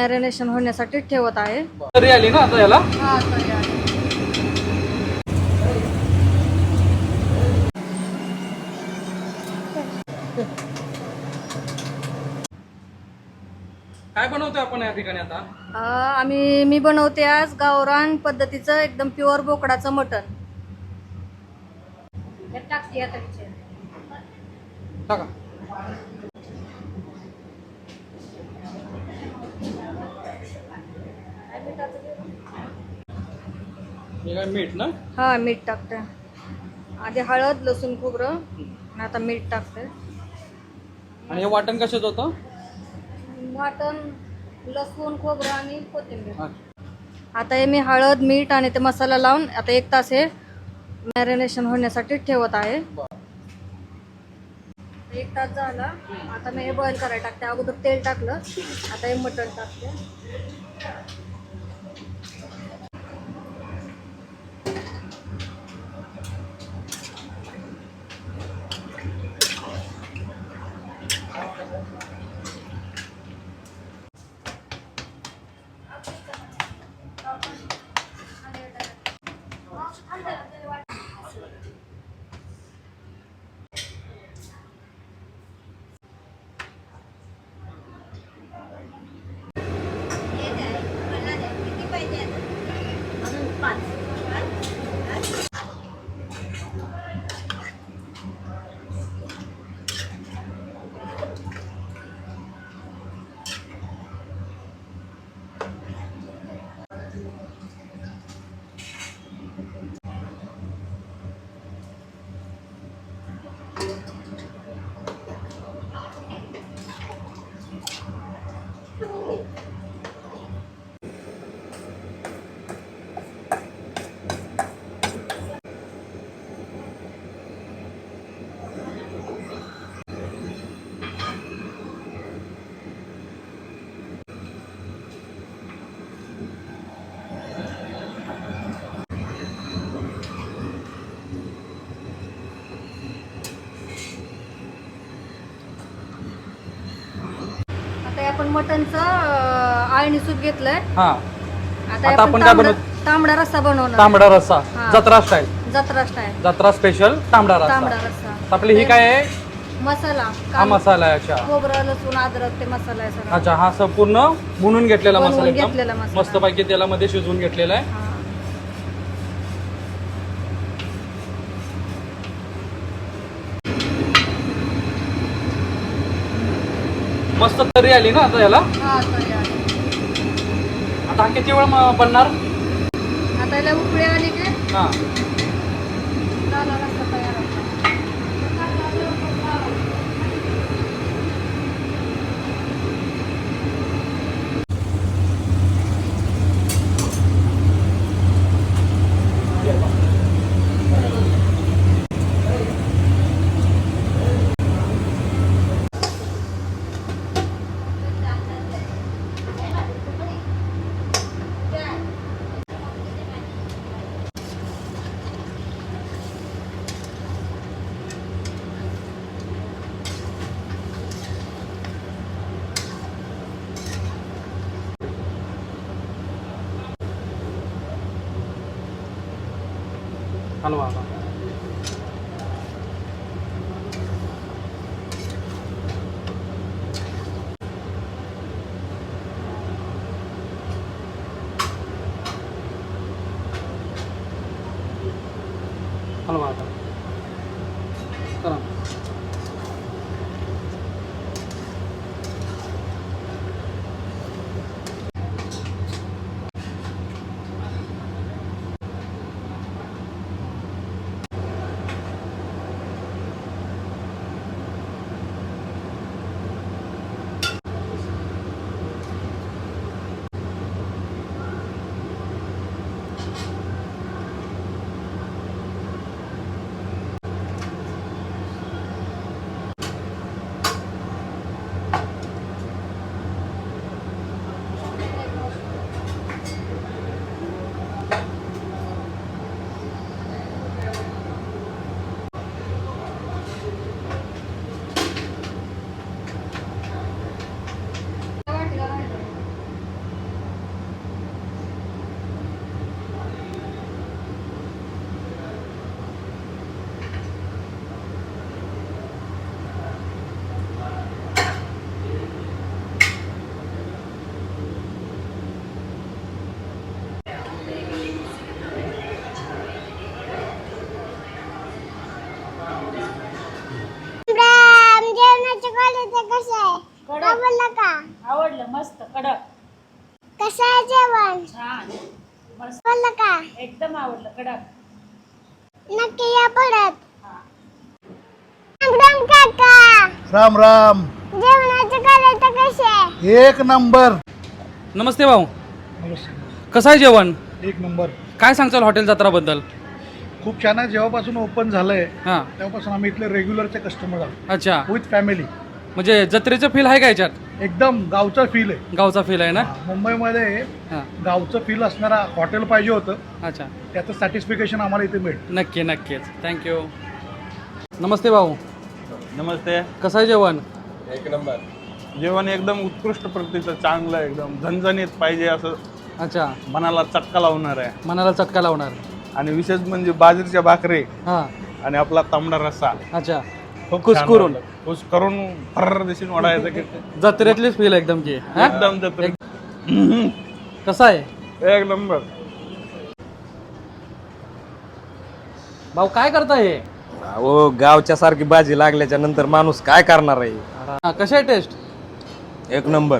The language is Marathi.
मॅरिनेशन होण्यासाठी ठेवत आहे. तरी आली ना आता याला? हा तरी. काय बनवतोय आपण या ठिकाणी आता? अ, आम्ही मी बनवते आज गावरान पद्धतीचं एकदम प्युअर बोकडाचं मटण. टाका. हे काय मीठ ना? हा मीठ टाकते. आधी हळद लसूण खोबरं आणि आता मीठ टाकते. आणि हे वाटण कशाच होतं? वाटण लसूण खोबरं आणि कोथिंबीर. आता हे मी हळद मीठ आणि ते मसाला लावून आता एक तास हे मॅरिनेशन होण्यासाठी ठेवत आहे. एक तास झाला. आता मी हे बॉईल करायला टाकते. अगोदर तेल टाकलं. आता हे मटण टाकते आता हे आपण मटणचं अं, आळणी सूप घेतलंय. हा. आता आपण काय तांबडा बनवत- तांबडा रस्सा बनवणार. तांबडा रस्सा. हा. जत्रा स्टाईल जत्रा स्टाईल जत्रा स्पेशल तांबडा तांबडा रस्सा. रस्सा आपली ही काय आहे? मसाला. हा कांदा, मसाला आहे अच्छा. खोबरं लसूण अद्रक ते मसाला आहे सगळा. अच्छा हा संपूर्ण भुणून घेतलेला बनवून मसाला घेतलेला मसाला. मस्तपैकी तेलामध्ये शिजवून घेतलेला आहे. हा. मस्त तरी आली ना आता याला? हा तरी आहे. आता हा किती वेळ म- बनणार? आता याला उकळी आली की? हा झाला रस्सा तयार आपला. हलवा आता बोललं का? एकदम आवडलं कडक. नक्की या परत. राम काका. राम राम. जेवणाचं करायचं कसे? एक नंबर. नमस्ते भाऊ. कसं आहे जेवण? एक नंबर. काय सांगचाल हॉटेल जत्राबद्दल? खूप छान आहे. जेव्हापासून ओपन झालंय हां. तेव्हापासून आम्ही इथले रेग्युलरचे कस्टमर आहोत. अच्छा. विथ फॅमिली म्हणजे जत्रेचं फील आहे का याच्यात? एकदम गावचा फील आहे. गावचा फील आहे ना? मुंबईमध्ये हां. गावचं फील असणारा हॉटेल पाहिजे होतं. अच्छा. त्याचं सॅटिस्फिकेशन आम्हाला इथे मिळतं. नक्की नक्कीच. थँक्यू नमस्ते भाऊ. नमस्ते. कसं आहे जेवण? जेवण एकदम उत्कृष्ट प्रतीचं चांगलं आहे, एकदम. झणझणीत पाहिजे असं अच्छा. मनाला चटका लावणार आहे. मनाला चटका लावणार. आणि विशेष म्हणजे बाजरीच्या भाकरी हां. आणि आपला तांबडा रस्सा. अच्छा. खूप कुस्करून. कुस करून. फर्र दिसून वाढायचं की जत्रेतलीच फील एकदम की हां? एकदम जत्रे कसं आहे? एक नंबर. भाऊ काय करताय? हे अहो गावच्या सारखी बाजी लागल्याच्या नंतर माणूस काय करणार आहे? हां, कशी आहे टेस्ट एक नंबर.